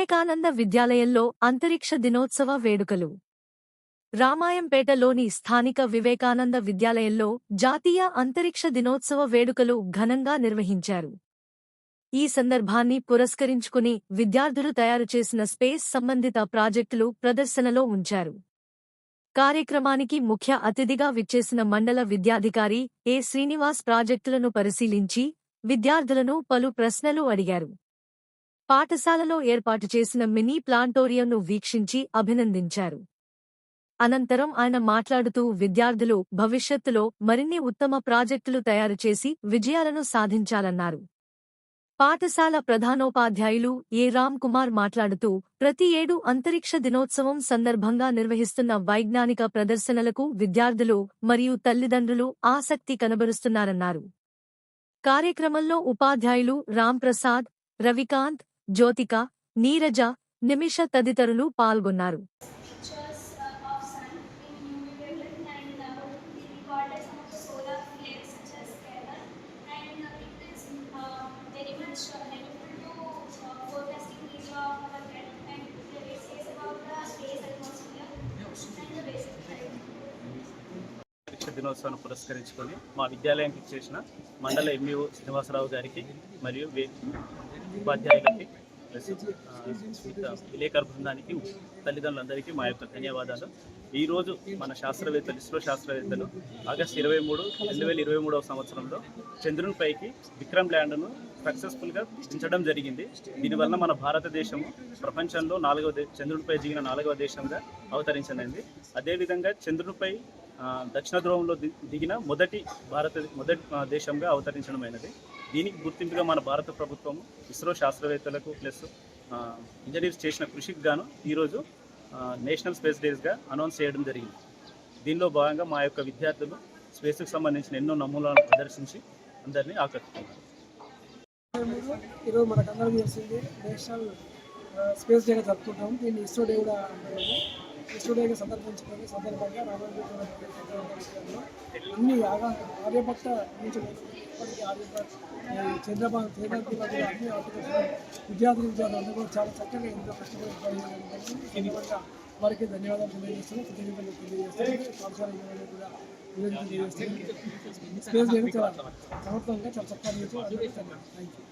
వివేకానంద విద్యాలయంలో అంతరిక్ష దినోత్సవ వేడుకలు. రామాయంపేటలోని స్థానిక వివేకానంద విద్యాలయంలో జాతీయ అంతరిక్ష దినోత్సవ వేడుకలు ఘనంగా నిర్వహించారు. ఈ సందర్భాన్ని పురస్కరించుకుని విద్యార్థులు తయారు చేసిన స్పేస్ సంబంధిత ప్రాజెక్టులు ప్రదర్శనలో ఉంచారు. కార్యక్రమానికి ముఖ్య అతిథిగా విచ్చేసిన మండల విద్యాధికారి ఏ శ్రీనివాస్ ప్రాజెక్టులను పరిశీలించి విద్యార్థులను పలు ప్రశ్నలు అడిగారు. పాఠశాలలో ఏర్పాటు చేసిన మినీ ప్లాంటోరియంను వీక్షించి అభినందించారు. అనంతరం ఆయన మాట్లాడుతూ విద్యార్థులు భవిష్యత్తులో మరిన్ని ఉత్తమ ప్రాజెక్టులు తయారు చేసి విజయాలను సాధించాలన్నారు. పాఠశాల ప్రధానోపాధ్యాయులు ఏ. రామ్ కుమార్ మాట్లాడుతూ ప్రతి ఏడు అంతరిక్ష దినోత్సవం సందర్భంగా నిర్వహిస్తున్న వైజ్ఞానిక ప్రదర్శనలకు విద్యార్థులు మరియు తల్లిదండ్రులు ఆసక్తి కనబరుస్తున్నారన్నారు. కార్యక్రమంలో ఉపాధ్యాయులు రాంప్రసాద్ రవికాంత్ జ్యోతిక నీరజ నిమిష తదితరులు పాల్గొన్నారు. దినోత్సవాన్ని పురస్కరించుకొని మా విద్యాలయానికి చేసిన మండల ఎంఈఓ శ్రీనివాసరావు గారికి మరియు ఉపాధ్యాయులకి ప్లస్ విలేకరు బృందానికి తల్లిదండ్రులందరికీ మా యొక్క ధన్యవాదాలు. ఈరోజు మన శాస్త్రవేత్తలు ఇస్రో శాస్త్రవేత్తలు ఆగస్ట్ ఇరవై మూడు రెండు వేల ఇరవై మూడవ సంవత్సరంలో చంద్రునిపైకి విక్రమ్ ల్యాండ్ను సక్సెస్ఫుల్గా దించడం జరిగింది. దీనివల్ల మన భారతదేశం ప్రపంచంలో నాలుగవ చంద్రునిపై దిగిన నాలుగవ దేశంగా అవతరించింది అదేవిధంగా చంద్రునిపై దక్షిణ ధ్రువంలో దిగిన మొదటి భారత మొదటి దేశంగా అవతరించడమైనది. దీనికి గుర్తింపుగా మన భారత ప్రభుత్వం ఇస్రో శాస్త్రవేత్తలకు ప్లస్ ఇంజనీర్స్ చేసిన కృషికి గాను ఈరోజు నేషనల్ స్పేస్ డేస్గా అనౌన్స్ చేయడం జరిగింది. దీనిలో భాగంగా మా యొక్క విద్యార్థులు స్పేస్కి సంబంధించిన ఎన్నో నమూనాలను ప్రదర్శించి అందరినీ ఆకట్టుకున్నారు. ఈరోజు మనకందరం తెలిసింది నేషనల్ స్పేస్ డేగా జరుపుకుంటాం దీన్ని ఇస్రో డే కూడా అంటాము ఇస్రో డేగా సందర్భించుకొని సందర్భంగా రామాయణ అన్ని ఆగా ఆర్యభట్ట నుంచి ఇప్పటికీ ఆర్యభట్ట చంద్రబాబు చంద్రబాబు అన్ని ఆర్టికల్స్ విద్యార్థులు విద్యార్థులు కూడా చాలా చక్కగా ఎంతో కష్టపడి వారికి ధన్యవాదాలు తెలియజేస్తున్నాను. కృతజ్ఞతలు పాఠశాల కూడా స్పేస్ చాలా సమర్థంగా చాలా చక్కగా థ్యాంక్ యూ